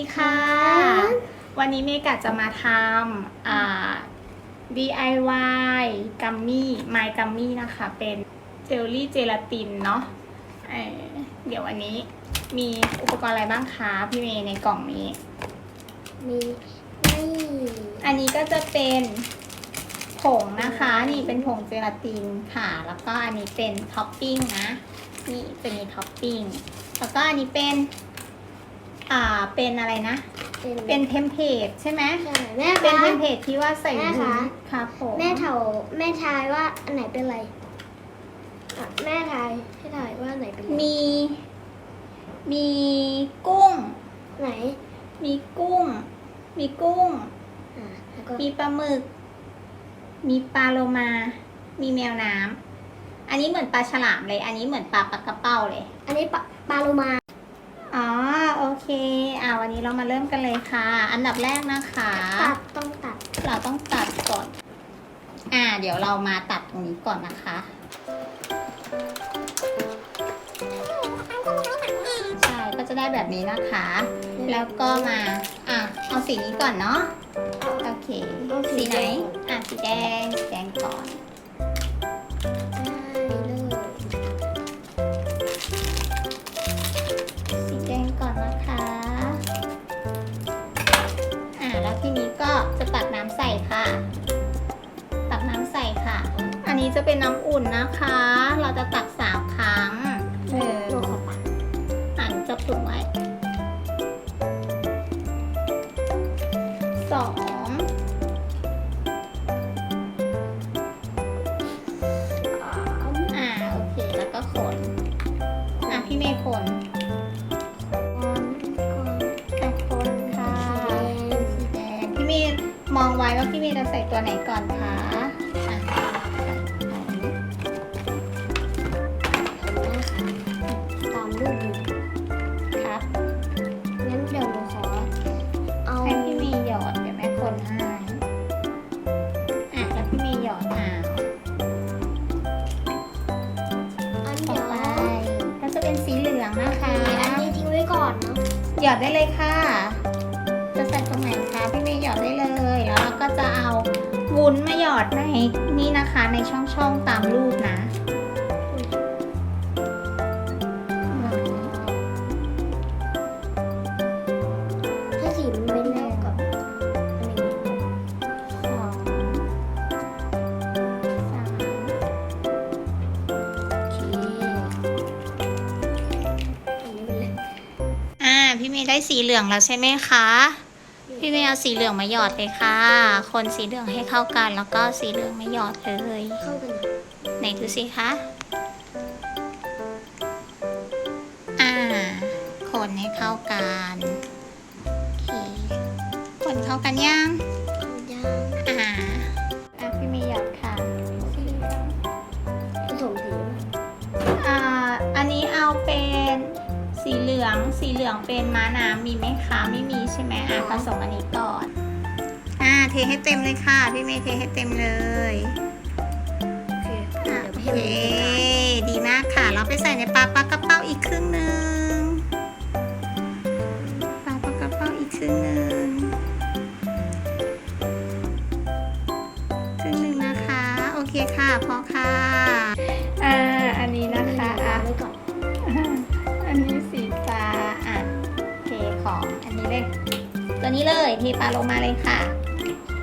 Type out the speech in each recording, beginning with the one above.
ดีค่ะ วันนี้เมกะจะมาทำอ่า DIY กัมมี่ไมกัมมี่นะคะ เป็นเจลลี่เจลาตินเนาะเอ่อเดี๋ยววันนี้มีอุปกรณ์อะไรบ้างคะพี่เมย์ในกล่องนี้ มีนี่อันนี้ก็จะเป็นผงนะคะ นี่เป็นผงเจลาตินค่ะ แล้วก็อันนี้เป็นท็อปปิ้งนะ นี่จะมีท็อปปิ้ง แล้วก็อันนี้เป็น อ่าเป็นอะไรนะเป็นเป็นเทมเพลตใช่ไหมใช่แม่เป็นคะเทมเพลตที่ว่าใส่แม่วุ้คะนครับผมแม่เถาแม่ทายว่าอันไหนเป็นอะไรอะแม่ทายให้ทายว่าอันไหนเป็นอะไรมี มีกุ้ง ไหนมีกุ้ง มีกุ้ง อะแล้วก็มีปลาหมึก มีปลาโลมา มีแมวน้ำอันนี้เหมือนปลาฉลามเลย อันนี้เหมือนปลาปลากระเป้าเลย อันนี้ปลาปลาโลมาอ๋อโอเคอ่าวันนี้เรามาเริ่มกันเลยค่ะ อันดับแรกนะคะ ตัดต้องตัด เราต้องตัดก่อน อ่า เดี๋ยวเรามาตัดตรงนี้ก่อนนะคะ ใช่ก็จะได้แบบนี้นะคะ แล้วก็มา อะ เอาสีนี้ก่อนเนาะ โอเค สีไหน อะ สีแดง สีแดงก่อน น้ำอุ่นนะคะ เราจะตักสามครั้งหนึ่หนูงขอตัดอ่านจับถุงไว้สองอ่าโอเค แล้วก็คนอะพี่เมย์คนอะคนค่ะสีแดงพี่เมย์มองไว้ว่าพี่เมย์จะใส่ตัวไหนก่อนคะ หยอดได้เลยค่ะ จะใส่ตรงไหนคะพี่เมย์หยอดได้เลย แล้วเราก็จะเอาวุ้นมาหยอดในนี่นะคะในช่องช่องๆตามรูปนะ ได้สีเหลืองแล้วใช่ไหมคะ พี่เมย์เอาสีเหลืองมาหยอดเลยค่ะ คนสีเหลืองให้เข้ากัน แล้วก็สีเหลืองมาหยอดเลยเข้ากันไหนดูสิคะ อ่า คนให้เข้ากัน โอเค คนเข้ากันยังเข้าย่าง ลืองสีเหลืองเป็นม้าน้ำมีไหมคะไม่มีใช่ไหมอะผสมอันนี้ก่อน อ่าเทให้เต็มเลยค่ะ พี่เมย์เทให้เต็มเลยโอเคอะเดี๋ยวโอไปเคให้มันดีมากค่ะ เราไปใส่ในปลาปลากระเป้าอีกครึ่งหนึ่งปลาปลากระเป้าอีกครึ่งหนึ่งครึ่งหนึ่งนะคะ โอเคค่ะพอค่ะ เลยตัวนี้เลยเทปลาลงมาเลยค่ะ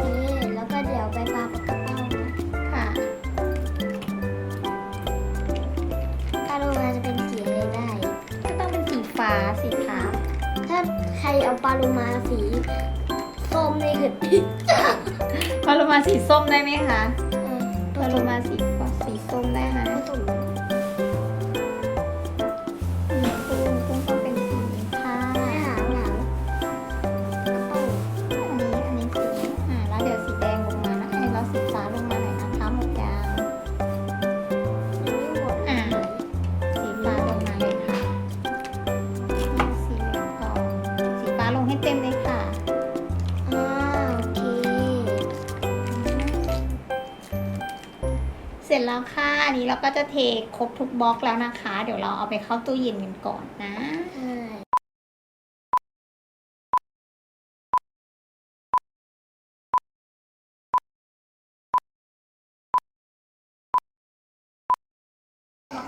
นี่แล้วก็เดี๋ยวไปปลาปลากระเป้านะค่ะปลาโลมาจะเป็นสีอะไรได้ ก็ต้องเป็นสีฟ้าสีขาวถ้าใครเอาปลาโลมาสีส้มนี่คือปลาโลมาสีส้มได้ไหมคะเออปลาโลมาสีฟ้าสีส้มได้ไหม แล้วค่ะอันนี้เราก็จะเทครบทุกบล็อกแล้วนะคะ เดี๋ยวเราเอาไปเข้าตู้เย็นกันก่อนนะ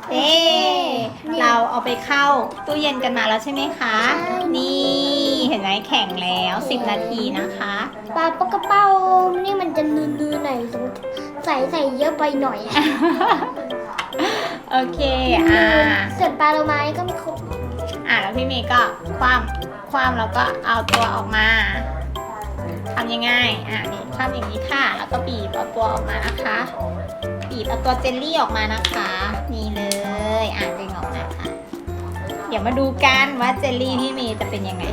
เอ๊ เราเอาไปเข้าตู้เย็นกันมาแล้วใช่ไหมคะ นี่เห็นไหมแข็งแล้ว 10 นาทีนะคะปลาปลากระเป้านี่มันจะนืนๆหน่อยสงใส่ใส่เยอะไปหน่อยอะโอเคอ่าส่วนปลาโลมานี่ก็ไม่ครบอ่าแล้วพี่เมย์ก็คว่ำคว่ำแล้วก็เอาตัวออกมาทำยังไงอ่านี่ทำอย่างนี้ค่ะ แล้วก็บีบเอาตัวออกมานะคะบีบเอาตัวเจลลี่ออกมานะคะ นี่เลย อ่าดึงออกมาค่ะ เดี๋ยวมาดูกันว่าเจลลี่พี่เมย์จะเป็นยังไง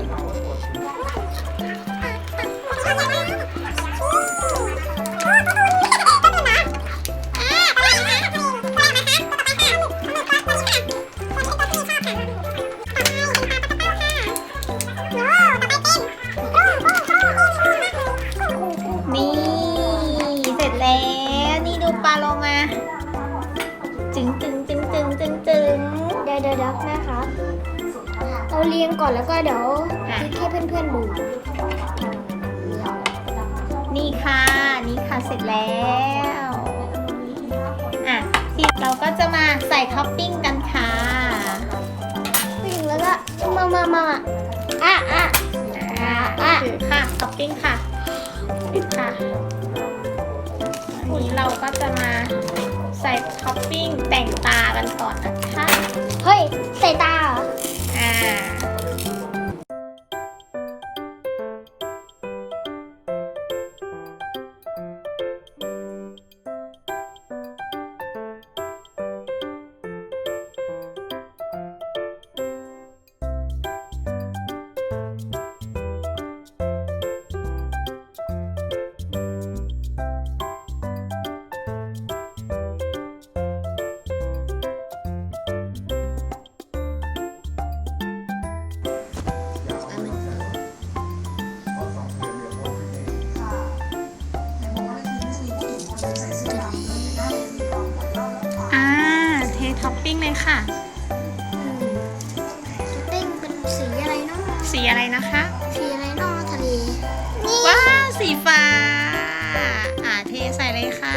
นี่ เสร็จแล้ว นี่ดูปลาโลมา จึงจึงจึงจึงจึงจึง เดี๋ยวเดี๋ยวเดี๋ยวแม่ครับเราเรียงก่อนแล้วก็เดี๋ยวอะให้เพื่อนๆดู นี่ค่ะ นี่ค่ะเสร็จแล้วอะทีเราก็จะมาใส่ท็อปปิ้งกันค่ะผู้หญิงแล้วก็มามามาอะอะอะอะถือค่ะท็อปปิ้งค่ะปิดค่ะอันนี้เราก็จะมาใส่ท็อปปิ้งแต่งตากันก่อนนะคะ เฮ้ยใส่ตาเหรออ่า อ่า เทท็อปปิ้งเลยค่ะอืมสติ้งเป็นสีอะไรเนาะสีอะไรนะคะ สีอะไรเนาะทะเล นี่ว้าวสีฟ้า อ่า เทใส่เลยค่ะ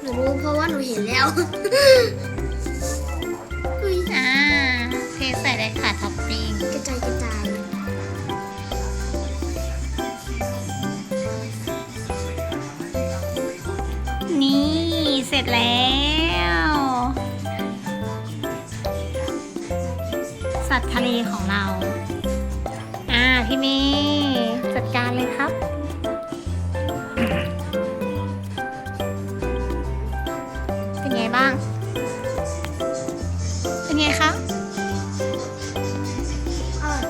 หนูรู้เพราะว่าหนูเห็นแล้ว อุ้ยอ่า เทใส่เลยค่ะท็อปปิ้งกระจายกระ เสร็จแล้ว สัตว์ทะเลของเรา อ่า พี่เมย์จัดการเลยครับ เป็นไงบ้าง เป็นไงคะอร่อย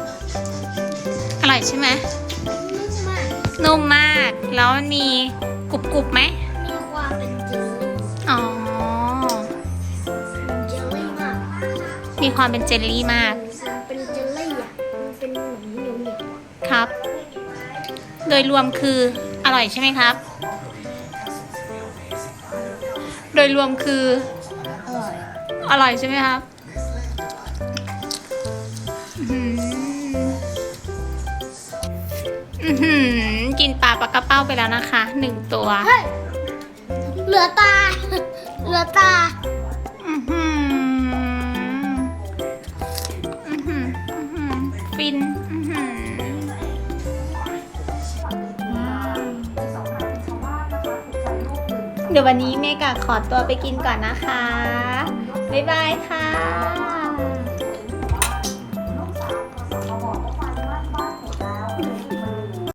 อร่อยใช่ไหมนุ่มมาก นุ่มมาก แล้วมันมีกรุบกรุบๆไหมมีความ มีความเป็นเจลลี่มาก เป็นเจลลี่อะมันเป็นเหมือนเหนียวเหนียวๆอะครับ โดยรวมคืออร่อยใช่ไหมครับ โดยรวมคืออร่อยอร่อยใช่ไหมครับอื้อหืออื้อหือกินปลาปลากระเป้าไปแล้วนะคะหนึ่งตัว เฮ้ยเหลือตา เหลือตา เดี๋ยววันนี้เมกะขอตัวไปกินก่อนนะคะ บ๊ายบายค่ะ